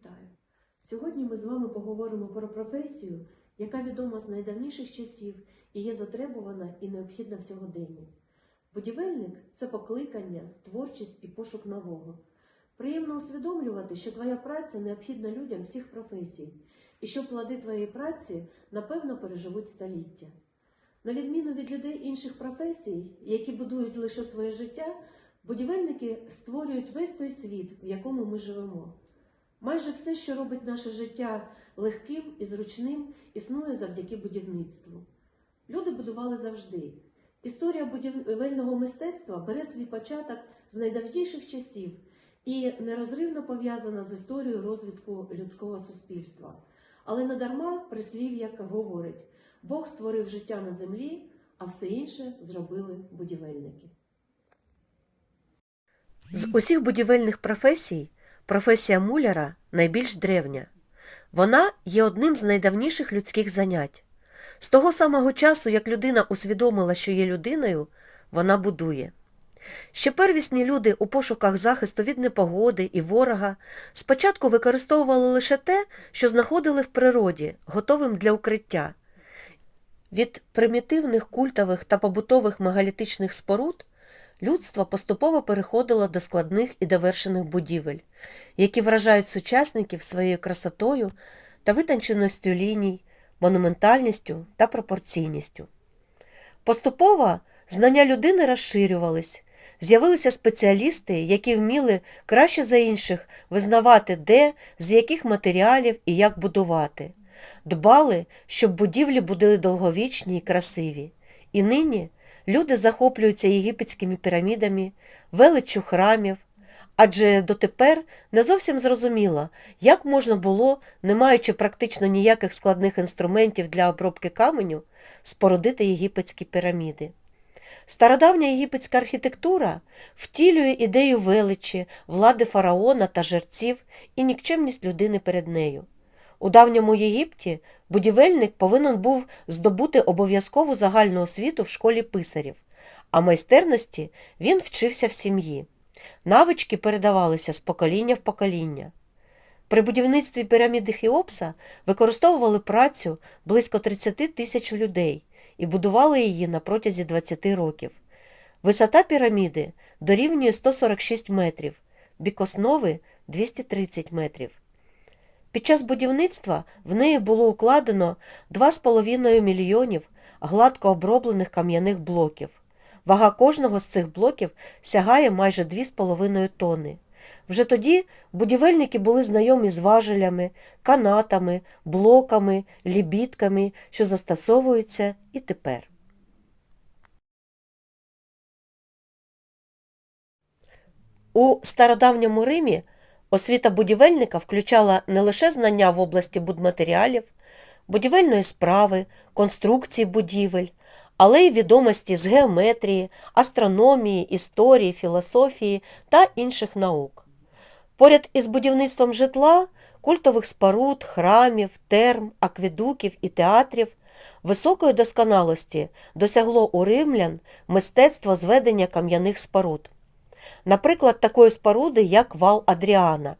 Вітаю! Сьогодні ми з вами поговоримо про професію, яка відома з найдавніших часів і є затребувана і необхідна в сьогоденні. Будівельник це покликання, творчість і пошук нового. Приємно усвідомлювати, що твоя праця необхідна людям всіх професій, і що плоди твоєї праці напевно переживуть століття. На відміну від людей інших професій, які будують лише своє життя, будівельники створюють весь той світ, в якому ми живемо. Майже все, що робить наше життя легким і зручним, існує завдяки будівництву. Люди будували завжди. Історія будівельного мистецтва бере свій початок з найдавніших часів і нерозривно пов'язана з історією розвитку людського суспільства. Але надарма прислів'я говорить: Бог створив життя на землі, а все інше зробили будівельники. З усіх будівельних професій професія муляра найбільш древня. Вона є одним з найдавніших людських занять. З того самого часу, як людина усвідомила, що є людиною, вона будує. Ще первісні люди у пошуках захисту від непогоди і ворога спочатку використовували лише те, що знаходили в природі, готовим для укриття. Від примітивних культових та побутових мегалітичних споруд людство поступово переходило до складних і довершених будівель, які вражають сучасників своєю красотою та витонченістю ліній, монументальністю та пропорційністю. Поступово знання людини розширювались, з'явилися спеціалісти, які вміли краще за інших визнавати, де, з яких матеріалів і як будувати. Дбали, щоб будівлі були довговічні і красиві. І нині люди захоплюються єгипетськими пірамідами, величчю храмів, адже дотепер не зовсім зрозуміло, як можна було, не маючи практично ніяких складних інструментів для обробки каменю, спорудити єгипетські піраміди. Стародавня єгипетська архітектура втілює ідею величі, влади фараона та жерців і нікчемність людини перед нею. У давньому Єгипті будівельник повинен був здобути обов'язкову загальну освіту в школі писарів, а майстерності він вчився в сім'ї. Навички передавалися з покоління в покоління. При будівництві піраміди Хіопса використовували працю близько 30 тисяч людей і будували її на протязі 20 років. Висота піраміди дорівнює 146 метрів, бік основи 230 метрів. Під час будівництва в неї було укладено 2,5 мільйонів гладко оброблених кам'яних блоків. Вага кожного з цих блоків сягає майже 2,5 тонни. Вже тоді будівельники були знайомі з важелями, канатами, блоками, лібідками, що застосовуються і тепер. У стародавньому Римі освіта будівельника включала не лише знання в області будматеріалів, будівельної справи, конструкції будівель, але й відомості з геометрії, астрономії, історії, філософії та інших наук. Поряд із будівництвом житла, культових споруд, храмів, терм, акведуків і театрів високої досконалості досягло у римлян мистецтво зведення кам'яних споруд. Наприклад, такої споруди, як вал Адріана.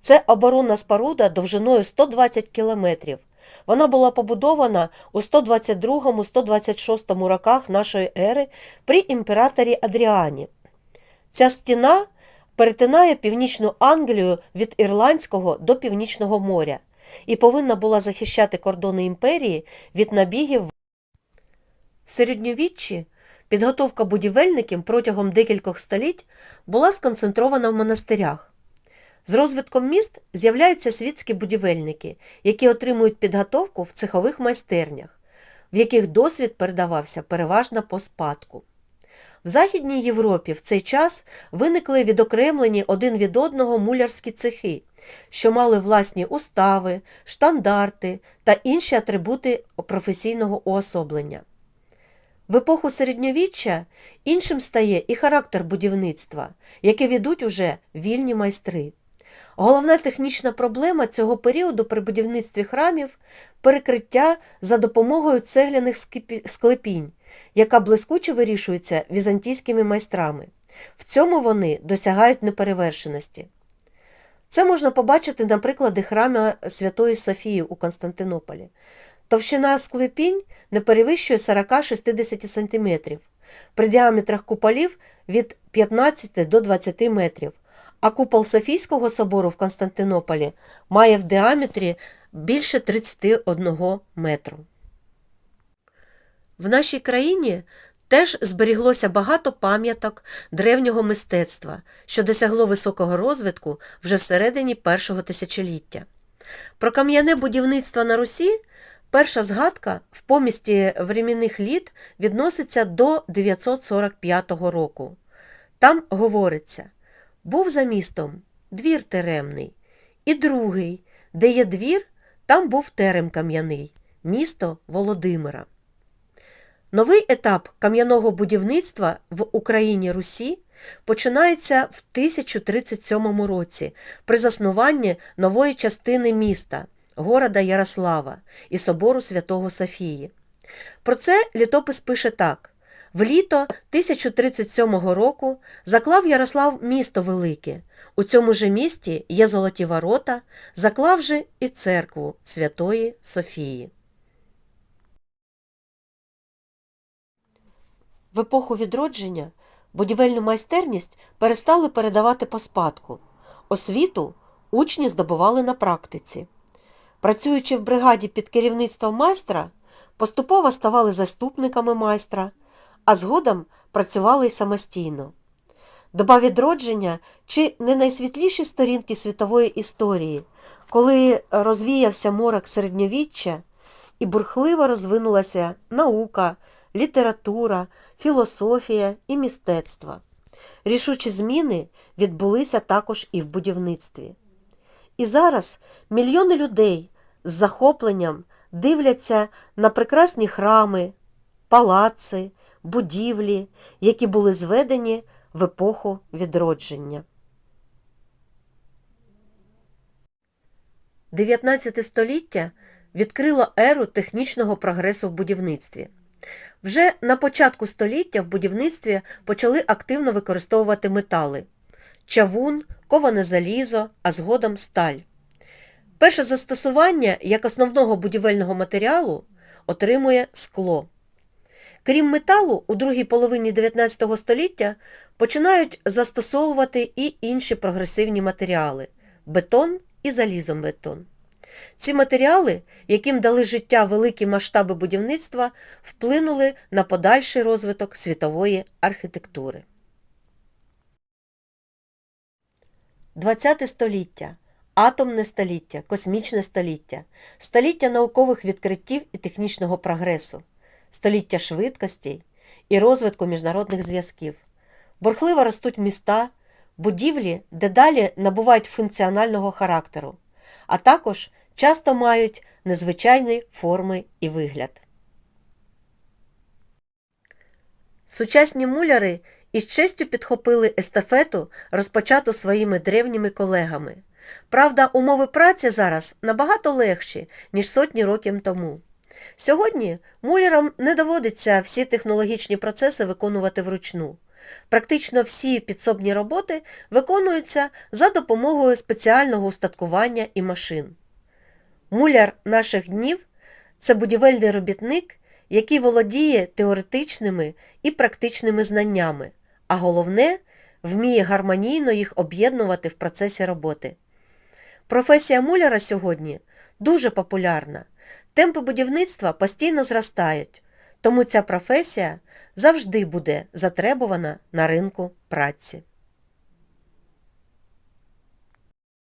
Це оборонна споруда довжиною 120 кілометрів. Вона була побудована у 122-126 роках нашої ери при імператорі Адріані. Ця стіна перетинає північну Англію від Ірландського до Північного моря і повинна була захищати кордони імперії від набігів. В середньовіччі підготовка будівельників протягом декількох століть була сконцентрована в монастирях. З розвитком міст з'являються світські будівельники, які отримують підготовку в цехових майстернях, в яких досвід передавався переважно по спадку. В Західній Європі в цей час виникли відокремлені один від одного мулярські цехи, що мали власні устави, штандарти та інші атрибути професійного уособлення. В епоху середньовіччя іншим стає і характер будівництва, яке ведуть уже вільні майстри. Головна технічна проблема цього періоду при будівництві храмів перекриття за допомогою цегляних склепінь, яка блискуче вирішується візантійськими майстрами. В цьому вони досягають неперевершеності. Це можна побачити на прикладі храму Святої Софії у Константинополі. Товщина склепінь не перевищує 40-60 см, при діаметрах куполів від 15 до 20 метрів, а купол Софійського собору в Константинополі має в діаметрі більше 31 метру. В нашій країні теж зберіглося багато пам'яток древнього мистецтва, що досягло високого розвитку вже всередині першого тисячоліття. Про кам'яне будівництво на Русі перша згадка в помісті времінних літ відноситься до 945 року. Там говориться: був за містом двір теремний, і другий, де є двір, там був терем кам'яний, місто Володимира. Новий етап кам'яного будівництва в Україні Русі починається в 1037 році при заснуванні нової частини міста, города Ярослава і собору Святого Софії. Про це літопис пише так: в літо 1037 року заклав Ярослав місто Велике. У цьому же місті є золоті ворота, заклав же і церкву Святої Софії. В епоху відродження будівельну майстерність перестали передавати по спадку. Освіту учні здобували на практиці. Працюючи в бригаді під керівництвом майстра, поступово ставали заступниками майстра, а згодом працювали й самостійно. Доба відродження чи не найсвітліші сторінки світової історії, коли розвіявся морок середньовіччя і бурхливо розвинулася наука, література, філософія і мистецтво. Рішучі зміни відбулися також і в будівництві. І зараз мільйони людей з захопленням дивляться на прекрасні храми, палаци, будівлі, які були зведені в епоху відродження. 19 століття відкрило еру технічного прогресу в будівництві. Вже на початку століття в будівництві почали активно використовувати метали чавун, коване залізо, а згодом сталь. Перше застосування як основного будівельного матеріалу отримує скло. Крім металу, у другій половині 19 століття починають застосовувати і інші прогресивні матеріали бетон і залізобетон. Ці матеріали, яким дали життя великі масштаби будівництва, вплинули на подальший розвиток світової архітектури. ХХ століття атомне століття, космічне століття, століття наукових відкриттів і технічного прогресу, століття швидкостей і розвитку міжнародних зв'язків. Бурхливо ростуть міста, будівлі дедалі набувають функціонального характеру, а також часто мають незвичайні форми і вигляд. Сучасні муляри із честю підхопили естафету, розпочату своїми древніми колегами. Правда, умови праці зараз набагато легші, ніж сотні років тому. Сьогодні мулярам не доводиться всі технологічні процеси виконувати вручну. Практично всі підсобні роботи виконуються за допомогою спеціального устаткування і машин. Муляр наших днів це будівельний робітник, який володіє теоретичними і практичними знаннями, а головне вміє гармонійно їх об'єднувати в процесі роботи. Професія муляра сьогодні дуже популярна. Темпи будівництва постійно зростають, тому ця професія завжди буде затребувана на ринку праці.